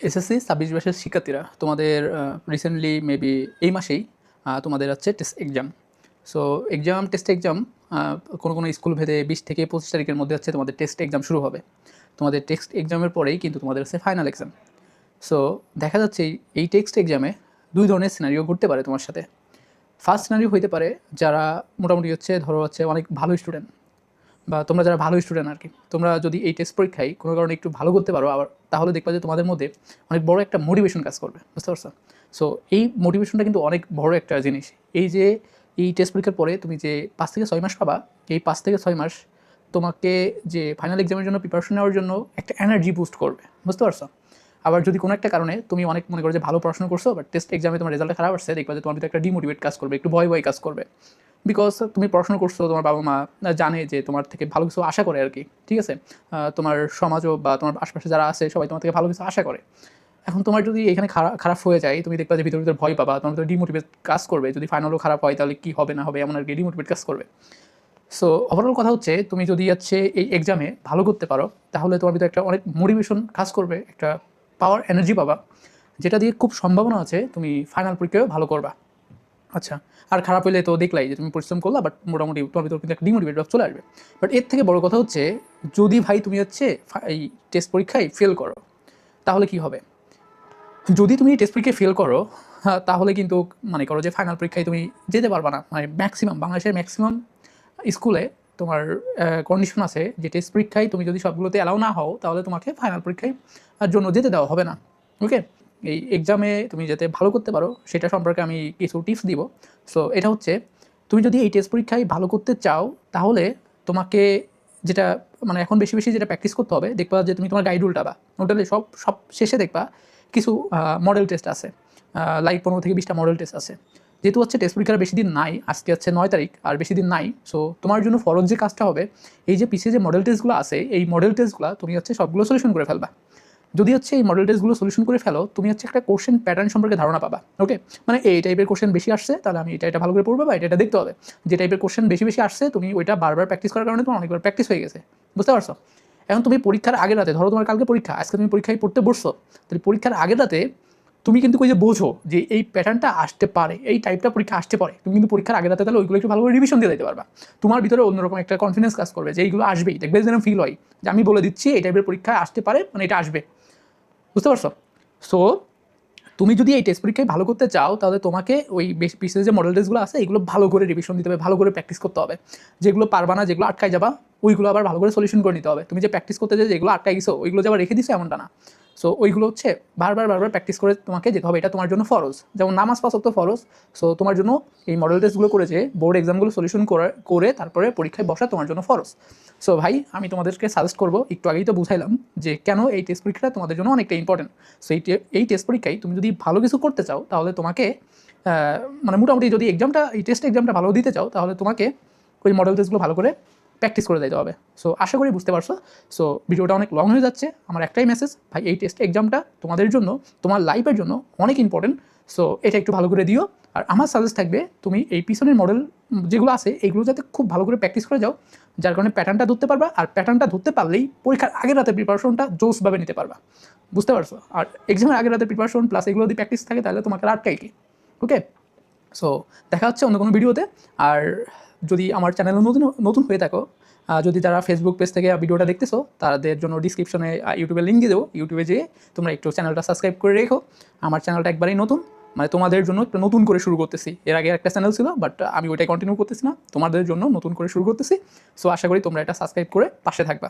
SSC ছাব্বিশ বয়সের শিক্ষার্থীরা তোমাদের রিসেন্টলি মেবি এই মাসেই তোমাদের হচ্ছে test exam so exam test exam কোনো কোনো স্কুল ভেদে বিশ থেকে পঁচিশ তারিখের মধ্যে হচ্ছে তোমাদের টেস্ট এক্সাম শুরু হবে। তোমাদের টেক্সট এক্সামের পরেই কিন্তু তোমাদের হচ্ছে ফাইনাল এক্সাম সো দেখা যাচ্ছে এই- এই টেক্সট এক্সামে দুই ধরনের সিনারিও ঘটতে পারে তোমার সাথে। ফার্স্ট সিনারিও হইতে পারে যারা মোটামুটি হচ্ছে ধরো হচ্ছে অনেক ভালো স্টুডেন্ট বা তোমরা যারা ভালো স্টুডেন্ট আর কি তোমরা যদি এই টেস্ট পরীক্ষায় কোনো কারণে একটু ভালো করতে পারো, আবার তাহলে দেখবা যে তোমাদের মধ্যে অনেক বড় একটা মোটিভেশন কাজ করবে, বুঝতে পারছ? সো এই মোটিভেশনটা কিন্তু অনেক বড় একটা জিনিস। এই যে এই টেস্ট পরীক্ষার পরে তুমি যে পাঁচ থেকে ছয় মাস পাবা, এই পাঁচ থেকে ছয় মাস তোমাকে যে ফাইনাল এক্সামের জন্য প্রিপারেশন নেওয়ার জন্য একটা এনার্জি বুস্ট করবে, বুঝতে পারছ? আবার যদি কোনো একটা কারণে তুমি অনেক মনে করো যে ভালো পড়াশোনা করছ বাট টেস্ট এক্সামে তোমার রেজাল্ট খারাপ আসছে, দেখবা যে তোমার একটা ডিমোটিভেট কাজ করবে, একটু ভয় ভয় কাজ করবে। বিকজ তুমি পড়াশোনা করছ, তোমার বাবা মা জানে যে তোমার থেকে ভালো কিছু আশা করে আর কি, ঠিক আছে? তোমার সমাজও বা তোমার আশপাশে যারা আছে, সবাই তোমার থেকে ভালো কিছু আশা করে। এখন তোমার যদি এখানে খারাপ খারাপ হয়ে যায়, তুমি দেখবা যে ভিতরে ভিতরে ভয় পাবা, তোমার ডিমোটিভেট কাজ করবে, যদি ফাইনালও খারাপ হয়, তাহলে কি হবে না হবে এমন আর কি ডিমোটিভেট কাজ করবে। সো ওভারঅল কথা হচ্ছে, তুমি যদি হচ্ছে এই এক্সামে ভালো করতে পারো, তাহলে তোমার ভিতরে একটা অনেক মোটিভেশন কাজ করবে, একটা পাওয়ার এনার্জি পাবা, যেটা দিয়ে খুব সম্ভাবনা আছে তুমি ফাইনাল পরীক্ষায়ও ভালো করবা। আচ্ছা আর খারাপ হলে তো দেখলাই যে তুমি পরিশ্রম করলা বাট মোটামুটি তোমার ভিতরে কিন্তু একটা ডিমোটিভেট ভাব চলে আসবে। বাট এর থেকে বড় কথা হচ্ছে, যদি ভাই তুমি হচ্ছে এই টেস্ট পরীক্ষায় ফেল করো, তাহলে কি হবে? যদি তুমি টেস্ট পরীক্ষায় ফেল করো তাহলে কিন্তু মানে করো যে ফাইনাল পরীক্ষায় তুমি যেতে পারবা না। মানে ম্যাক্সিমাম বাংলাদেশের ম্যাক্সিমাম স্কুলে তোমার কন্ডিশন আছে যে টেস্ট পরীক্ষায় তুমি যদি সবগুলোতে অ্যালাউ না হও, তাহলে তোমাকে ফাইনাল পরীক্ষায় জন্য যেতে দেওয়া হবে না। ওকে এই এক্সামে তুমি যাতে ভালো করতে পারো, সেটা সম্পর্কে আমি কিছু টিপস দিব। সো এটা হচ্ছে, তুমি যদি এই টেস্ট পরীক্ষায় ভালো করতে চাও, তাহলে তোমাকে যেটা মানে এখন বেশি বেশি যেটা প্র্যাকটিস করতে হবে, দেখবা যে তুমি তোমার গাইড উল্টাবা। উল্টালে সব সব শেষে দেখবা কিছু মডেল টেস্ট আছে। লাইক পনেরো থেকে বিশটা মডেল টেস্ট আছে। যেহেতু হচ্ছে টেস্ট পরীক্ষার বেশি দিন নাই, আজকে হচ্ছে নয় তারিখ, আর বেশি দিন নাই সো তোমার জন্য ফরজ যে কাজটা হবে, এই যে পিছিয়ে যে মডেল টেস্টগুলো আছে, এই মডেল টেস্টগুলো তুমি হচ্ছে সবগুলো সলিউশন করে ফেলবা। যদি হচ্ছে এই মডেল টেস্টগুলো সলিউশন করে ফেলো, তুমি হচ্ছে একটা কোশ্চেন প্যাটার্ন সম্পর্কে ধারণা পাবা ওকে মানে এই টাইপের কোশ্চেন বেশি আসছে, তাহলে আমি এটা এটা ভালো করে পড়ব বা এটা দেখতে হবে। যে টাইপের কোশ্চেন বেশি বেশি আসছে, তুমি ওইটা বারবার প্র্যাকটিস করার কারণে তোমার অনেকবার প্র্যাকটিস হয়ে গেছে, বুঝতে পারছ? এখন তুমি পরীক্ষার আগের রাতে, ধরো তোমার কালকে পরীক্ষা, আজকে তুমি পরীক্ষায় পড়তে বসছো, তাহলে পরীক্ষার আগের রাতে তুমি কিন্তু ওই যে বোঝো যে এই প্যাটার্নটা আসতে পারে, এই টাইপটা পরীক্ষা আসতে পারে। তুমি কিন্তু পরীক্ষার আগের রাতে তাহলে ওইগুলো একটু ভালো করে রিভিশন দিয়ে দিতে পারবা। তোমার ভিতরে অন্যরকম একটা কনফিডেন্স কাজ করবে যে এইগুলো আসবেই। দেখবে যেন ফিল হয় যে আমি বলে দিচ্ছি, এই টাইপের পরীক্ষা আসতে পারে মানে এটা আসবে। বুঝতে পারছ? সো তুমি যদি এই টেস্ট পরীক্ষায় ভালো করতে চাও, তাহলে তোমাকে ওই বেশ বিশেষ যে মডেল টেস্টগুলো আছে, এগুলো ভালো করে রিভিশন দিতে হবে, ভালো করে প্র্যাকটিস করতে হবে। যেগুলো পারবা না, যেগুলো আটকায় যাবা, ওইগুলো আবার ভালো করে সলিউশন করে নিতে হবে। তুমি যে প্র্যাকটিস করতে যে যেগুলো আটকায় গেছো, ওইগুলো যে আবার রেখে দিছো, এমনটা না। সো ওইগুলো হচ্ছে বারবার বারবার প্র্যাকটিস করে তোমাকে যেতে হবে। এটা তোমার জন্য ফরজ। যেমন নামাজ পাস তো ফরজ। সো তোমার জন্য এই মডেল টেস্টগুলো করে যে বোর্ড এক্সামগুলো সলিউশন করে তারপরে পরীক্ষায় বসা তোমার জন্য ফরজ। সো ভাই, আমি তোমাদেরকে সাজেস্ট করব, একটু আগেই তো বুঝাইলাম যে, কেন এই টেস্ট পরীক্ষাটা তোমাদের জন্য অনেকটা ইম্পর্টেন্ট সো এই এই টেস্ট পরীক্ষায় তুমি যদি ভালো কিছু করতে চাও, তাহলে তোমাকে মানে মোটামুটি যদি এক্সামটা এই টেস্ট এক্সামটা ভালো দিতে চাও, তাহলে তোমাকে ওই মডেল টেস্টগুলো ভালো করে প্র্যাকটিস করে দিতে হবে। সো আশা করি বুঝতে পারছ। সো ভিডিওটা অনেক লং হয়ে যাচ্ছে। আমার একটাই মেসেজ ভাই, এই টেস্ট এক্সামটা তোমাদের জন্য, তোমার লাইফের জন্য অনেক ইম্পর্টেন্ট সো এটা একটু ভালো করে দিও। আর আমার সাজেস্ট থাকবে, তুমি এই পিছনের মডেল যেগুলো আছে এইগুলো যাতে খুব ভালো করে প্র্যাকটিস করে যাও, যার কারণে প্যাটার্নটা ধরতে পারবা। আর প্যাটার্নটা ধরতে পারলেই পরীক্ষার আগের রাতে প্রিপারেশনটা জোসভাবে নিতে পারবা। বুঝতে পারছ? আর এক্সামের আগের রাতে প্রিপারেশন প্লাস এগুলো যদি প্র্যাকটিস থাকে, তাহলে তোমাকে আটকাই কি? ওকে সো দেখা হচ্ছে অন্য কোনো ভিডিওতে। আর যদি আমার চ্যানেলে নতুন নতুন হয়ে থাকো যদি যারা ফেসবুক পেজ থেকে ভিডিওটা দেখতেছো, তাদের জন্য ডিসক্রিপশনে ইউটিউবের লিঙ্ক দিয়ে দেবো। ইউটিউবে যেয়ে তোমরা একটু চ্যানেলটা সাবস্ক্রাইব করে রেখো। আমার চ্যানেলটা একবারেই নতুন। মানে তোমাদের জন্য একটা নতুন করে শুরু করতেছি। এর আগে একটা চ্যানেল ছিল বাট আমি ওইটাই কন্টিনিউ করতেছি না। তোমাদের জন্য নতুন করে শুরু করতেছি। সো আশা করি তোমরা এটা সাবস্ক্রাইব করে পাশে থাকবা।